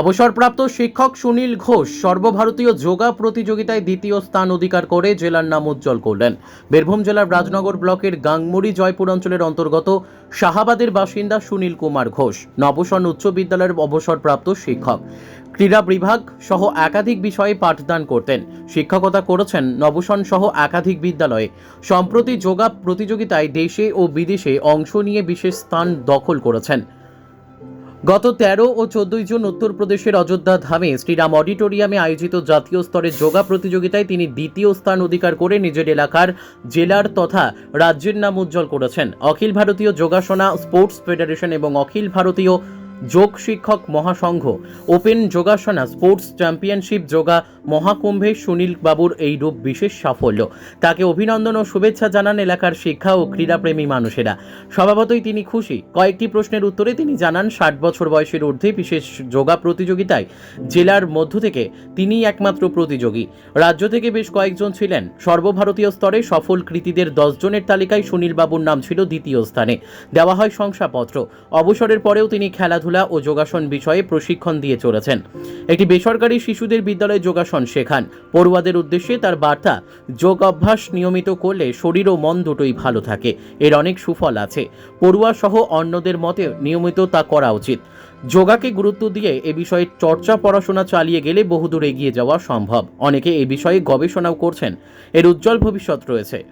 অবসরপ্রাপ্ত শিক্ষক সুনীল ঘোষ সর্বভারতীয় যোগা প্রতিযোগিতায় দ্বিতীয় স্থান অধিকার করে জেলার নাম উজ্জ্বল করলেন। বীরভূম জেলার রাজনগর ব্লকের গাংমুড়ি জয়পুর অঞ্চলের অন্তর্গত শাহাবাদের বাসিন্দা সুনীল কুমার ঘোষ নবসন উচ্চ বিদ্যালয়ের অবসরপ্রাপ্ত শিক্ষক। ক্রীড়া বিভাগ সহ একাধিক বিষয়ে পাঠদান করতেন। শিক্ষকতা করেছেন নবসন সহ একাধিক বিদ্যালয়ে। সম্প্রতি যোগা প্রতিযোগিতায় দেশে ও বিদেশে অংশ নিয়ে বিশেষ স্থান দখল করেছেন। গত তেরো ও চোদ্দই জুন উত্তরপ্রদেশের অযোধ্যা ধামে শ্রীরাম অডিটোরিয়ামে আয়োজিত জাতীয় স্তরের যোগা প্রতিযোগিতায় তিনি দ্বিতীয় স্থান অধিকার করে নিজের এলাকার জেলার তথা রাজ্যের নাম উজ্জ্বল করেছেন। অখিল ভারতীয় যোগাসনা, স্পোর্টস ফেডারেশন এবং Akhil Bharatiya Yog Shikshak Mahasangh open yogasana, sports championship yoga মহাকুম্ভে Sunil বাবুর এই রূপ বিশেষ সাফল্য। তাকে অভিনন্দন ও শুভেচ্ছা জানান এলাকার শিক্ষা ও ক্রীড়াপ্রেমী মানুষেরা। স্বভাবতই তিনি খুশি। কয়েকটি প্রশ্নের উত্তরে তিনি জানান, ষাট বছর বয়সের ঊর্ধ্বে বিশেষ যোগা প্রতিযোগিতায় জেলার মধ্য থেকে তিনিই একমাত্র প্রতিযোগী। রাজ্য থেকে বেশ কয়েকজন ছিলেন। সর্বভারতীয় স্তরে সফল কৃতীদের দশজনের তালিকায় সুনীল বাবুর নাম ছিল দ্বিতীয় স্থানে। দেওয়া হয় শংসাপত্র। অবসরের পরেও তিনি খেলাধুলা ও যোগাসন বিষয়ে প্রশিক্ষণ দিয়ে চলেছেন। একটি বেসরকারি শিশুদের বিদ্যালয়ে যোগাসন শেখান। পড়ুয়াদের উদ্দেশ্যে তার বার্তা, যোগ অভ্যাস নিয়মিত করলে শরীর ও মন দুটোই ভালো থাকে। এর অনেক সুফল আছে। পড়ুয়া সহ অন্যদের মতে নিয়মিত তা করা উচিত। যোগাকে গুরুত্ব দিয়ে এ বিষয়ে চর্চা পড়াশোনা চালিয়ে গেলে বহুদূর এগিয়ে যাওয়া সম্ভব। অনেকে এ বিষয়ে গবেষণাও করছেন। এর উজ্জ্বল ভবিষ্যৎ রয়েছে।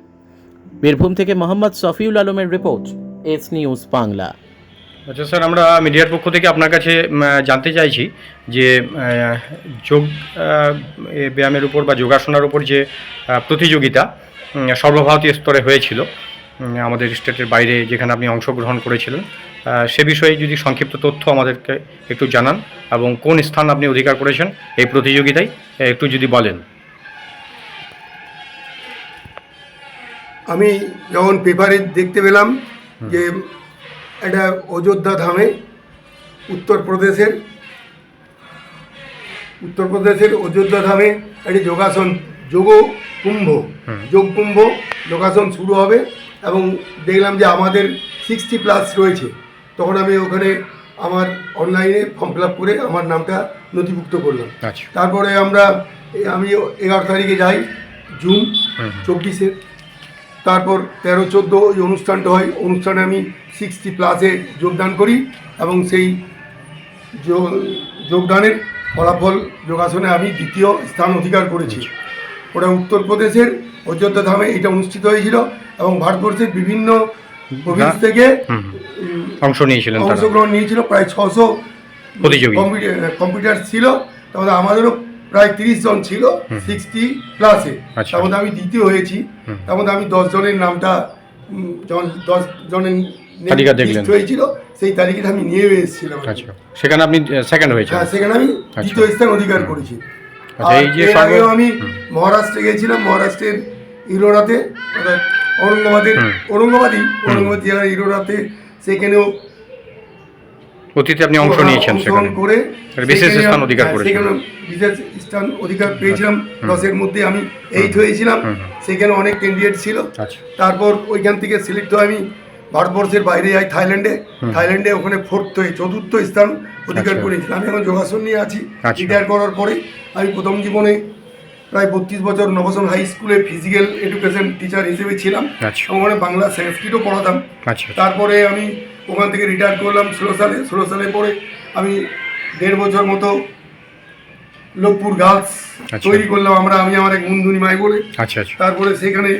বীরভূম থেকে মোহাম্মদ সফিউল আলমের রিপোর্ট, এস নিউজ বাংলা। আচ্ছা স্যার আমরা মিডিয়ার পক্ষ থেকে আপনার কাছে জানতে চাইছি যে যোগ ব্যায়ামের উপর বা যোগাসনার উপর যে প্রতিযোগিতা সর্বভারতীয় স্তরে হয়েছিল আমাদের স্টেটের বাইরে যেখানে আপনি অংশগ্রহণ করেছিলেন সে বিষয়ে যদি সংক্ষিপ্ত তথ্য আমাদেরকে একটু জানান এবং কোন স্থান আপনি অধিকার করেছেন এই প্রতিযোগিতায় একটু যদি বলেন। আমি যখন পেপারে দেখতে পেলাম যে একটা অযোধ্যা ধামে উত্তরপ্রদেশের উত্তরপ্রদেশের অযোধ্যা ধামে একটি যোগাসন যোগ কুম্ভ যোগ কুম্ভ যোগাসন শুরু হবে এবং দেখলাম যে আমাদের সিক্সটি প্লাস রয়েছে। তখন আমি ওখানে আমার অনলাইনে ফর্ম ফিল আপ করে আমার নামটা নথিভুক্ত করলাম। আচ্ছা। তারপরে আমরা আমি এগারো তারিখে যাই জুন। চব্বিশে। তারপর তেরো চোদ্দ ওই অনুষ্ঠানটা হয়। অনুষ্ঠানে আমি সিক্সটি প্লাসে যোগদান করি এবং সেই যোগদানের ফলাফল যোগাসনে আমি দ্বিতীয় স্থান অধিকার করেছি। ওটা উত্তরপ্রদেশের অযোধ্যা ধামে এটা অনুষ্ঠিত হয়েছিল এবং ভারতবর্ষের বিভিন্ন প্রভিন্স থেকে অংশ নিয়েছিলেন অংশগ্রহণ নিয়েছিল প্রায় ছশো। কম্পিউটার ছিল। মধ্যে আমাদেরও প্রায় তিরিশ জন ছিল সিক্সটি প্লাসে আচ্ছা। তার মধ্যে আমি দ্বিতীয় হয়েছি। তার মধ্যে আমি দশ জনের নামটা যখন দশ জনের তালিকা দেখলেন। হয়েছিল সেই তালিকাটা আমি নিয়ে এসেছিলাম আচ্ছা। সেখানে আপনি সেকেন্ড হয়েছেন। হ্যাঁ সেখানে আমি দ্বিতীয় স্থান অধিকার করেছি। আচ্ছা, আর এই যে এর আগেও আমি মহারাষ্ট্রে গিয়েছিলাম মহারাষ্ট্রের ইরোরাতে অর্থাৎ ঔরঙ্গাবাদের। ঔরঙ্গাবাদই ঔরঙ্গাবাদ জেলার ইরোরাতে সেখানেও অতীতে আপনি অংশ নিয়েছেন সেখানে। করে বিশেষ স্থান আমি- অধিকার হ্যাঁ, করেছেন। সেখানে বিশেষ স্থান অধিকার পেয়েছিলাম। দশের মধ্যে আমি এইট হয়েছিলাম। সেখানে অনেক ক্যান্ডিডেট ছিল। আচ্ছা। তারপর ওইখান থেকে সিলেক্ট হয়ে আমি ভারতবর্ষের বাইরে যাই থাইল্যান্ডে থাইল্যান্ডে ওখানে ফোর্থ হয়ে চতুর্থ স্থান অধিকার আচ্ছা। করেছিলাম। আমি এখন যোগাসন নিয়ে আছি। আচ্ছা। রিটায়ার করার পরে আমি প্রথম জীবনে প্রায় বত্রিশ বছর নবসন হাই স্কুলে ফিজিক্যাল এডুকেশন টিচার হিসেবে ছিলাম। আচ্ছা। ওখানে বাংলা সংস্কৃতও পড়াতাম। আচ্ছা। তারপরে আমি ওখান থেকে রিটায়ার করলাম ষোলো সালে। ষোলো সালে পরে আমি দেড় বছর মতো লোকপুর গার্লস আচ্ছা। তৈরি করলাম আমরা আমি আমার এক বন্ধুনি মাই বলে। আচ্ছা আচ্ছা। তারপরে সেখানে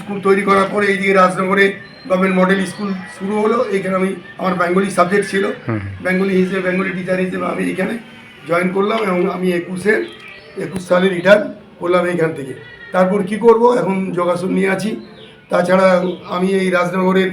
স্কুল তৈরি করার পরে এইদিকে রাজনগরে গভর্নমেন্ট মডেল স্কুল শুরু হলো এখানে আমি আমার বেঙ্গলি সাবজেক্ট ছিল। বেঙ্গলি হিসেবে বেঙ্গলি টিচার হিসেবে আমি এখানে জয়েন করলাম এবং আমি একুশে একুশ সালে রিটার্ন করলাম এইখান থেকে। তারপর কি করব? এখন যোগাসন নিয়ে আছি। তাছাড়া আমি এই রাজনগরের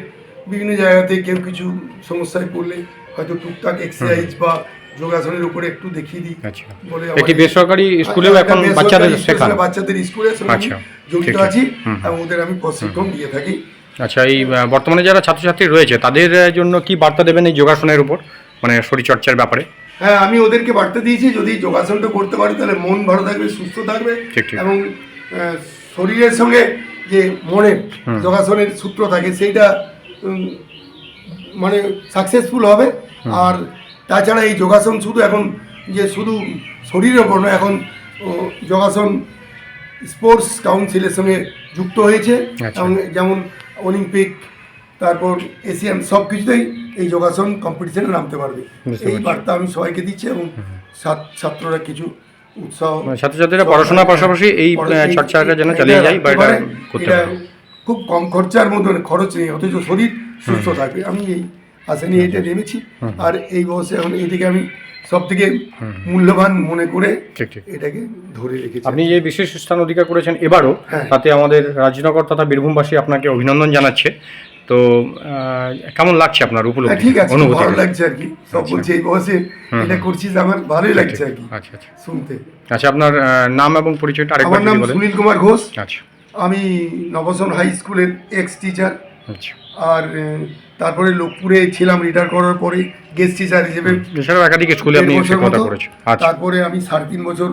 বিভিন্ন জায়গাতে কেউ কিছু সমস্যায় পড়লে হয়তো টুকটাক এক্সারসাইজ বা যোগাসনের উপরে একটু দেখিয়ে দিই আচ্ছা। বলে একটি বেসরকারি স্কুলেও একটা এখন বাচ্চাদের স্কুলে শেখান? বাচ্চাদের আমি আচ্ছা, জড়িত। আছি। এবং ওদের আমি প্রশিক্ষণ দিয়ে থাকি। আচ্ছা এই বর্তমানে যারা ছাত্রছাত্রী রয়েছে তাদের জন্য কি বার্তা দেবেন এই যোগাসনের উপর? মানে শরীরচর্চার ব্যাপারে? হ্যাঁ আমি ওদেরকে বার্তা দিয়েছি যদি যোগাসনটা করতে পারে তাহলে মন ভালো থাকবে সুস্থ থাকবে। এবং শরীরের সঙ্গে যে মনের যোগাসনের সূত্র থাকে সেইটা মানে সাকসেসফুল হবে। আর তাছাড়া এই যোগাসন শুধু এখন যে শুধু শরীরের ওপর নয় এখন যোগাসন স্পোর্টস কাউন্সিলের সঙ্গে যুক্ত হয়েছে। আচ্ছা। এবং যেমন অলিম্পিক তারপর এশিয়ান সব কিছুতেই এই যোগাসন কম্পিটিশনে নামতে পারবে। এই বার্তা আমি সবাইকে দিচ্ছি এবং ছাত্ররা কিছু উৎসাহ মানে ছাত্রছাত্রীরা পড়াশোনার পাশাপাশি এই চর্চাটা যেন চালিয়ে যায় বা এটা খুব কম খরচার মধ্যে খরচ নেই অথচ শরীর সুস্থ থাকবে। আমি এই আশা নিয়ে এটা নেমেছি আর এই বয়সে এখন এটাকে আমি সব থেকে মূল্যবান মনে করে এটাকে ধরে রেখেছি। আপনি যে বিশেষ স্থান অধিকার করেছেন এবারও হ্যাঁ। তাতে আমাদের রাজনগর তথা বীরভূমবাসী আপনাকে অভিনন্দন জানাচ্ছে। তো কেমন লাগছে আপনার হ্যাঁ, উপলব্ধি ঠিক আছে ভালো লাগছে আর কি। সব বলছে এই বয়সে এটা করছিস আমার ভালোই লাগছে আর কি আচ্ছা আচ্ছা। শুনতে। আচ্ছা আপনার নাম এবং পরিচয়টা আরেকবার আমার নাম সুনীল কুমার ঘোষ। আচ্ছা। আমি নবসন হাই স্কুলের এক্স টিচার আচ্ছা। আর তারপরে লোকপুরে ছিলাম রিটায়ার করার পরে গেস্ট টিচার হিসেবে একাধিক স্কুলে আপনি। করেছেন। আচ্ছা। তারপরে আমি সাড়ে তিন বছর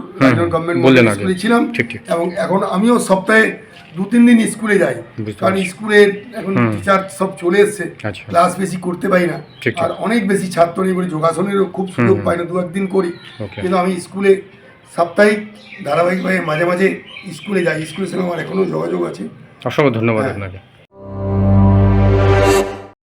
গভর্নমেন্ট স্কুলে ছিলাম। এবং এখন আমিও সপ্তাহে দু তিন দিন স্কুলে যাই। কারণ। স্কুলের এখন টিচার সব চলে এসছে। আচ্ছা। ক্লাস বেশি করতে পারি না। আর অনেক বেশি ছাত্র নেই বলে যোগাসনেরও খুব সুযোগ পাই না দু একদিন করি কিন্তু আমি স্কুলে সাপ্তাহিক ধারাবাহিকভাবে মাঝে মাঝে স্কুলে যাই স্কুলের সঙ্গে আমার এখনও যোগাযোগ আছে অসংখ্য ধন্যবাদ হ্যাঁ। আপনাকে